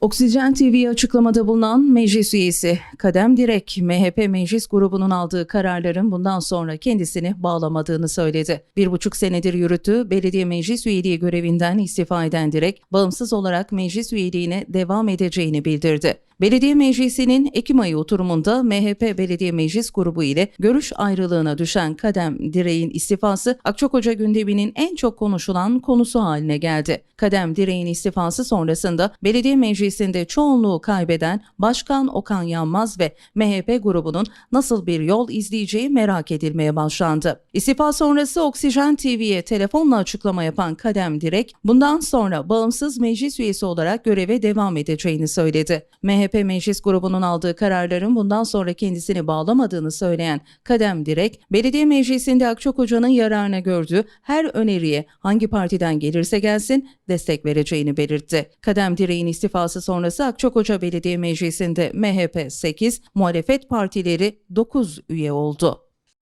Oksijen TV'ye açıklamada bulunan meclis üyesi Kadem Direk, MHP meclis grubunun aldığı kararların bundan sonra kendisini bağlamadığını söyledi. Bir buçuk senedir yürüttüğü belediye meclis üyeliği görevinden istifa eden Direk, bağımsız olarak meclis üyeliğine devam edeceğini bildirdi. Belediye Meclisi'nin Ekim ayı oturumunda MHP Belediye Meclis Grubu ile görüş ayrılığına düşen Kadem Direğin istifası Akçakoca gündeminin en çok konuşulan konusu haline geldi. Kadem Direğin istifası sonrasında Belediye Meclisi'nde çoğunluğu kaybeden Başkan Okan Yanmaz ve MHP grubunun nasıl bir yol izleyeceği merak edilmeye başlandı. İstifa sonrası Oksijen TV'ye telefonla açıklama yapan Kadem Direk, bundan sonra bağımsız meclis üyesi olarak göreve devam edeceğini söyledi. MHP Meclis grubunun aldığı kararların bundan sonra kendisini bağlamadığını söyleyen Kadem Direk, belediye meclisinde Akçakoca'nın yararına gördüğü her öneriye hangi partiden gelirse gelsin destek vereceğini belirtti. Kadem Direk'in istifası sonrası Akçakoca Belediye Meclisi'nde MHP 8, muhalefet partileri 9 üye oldu.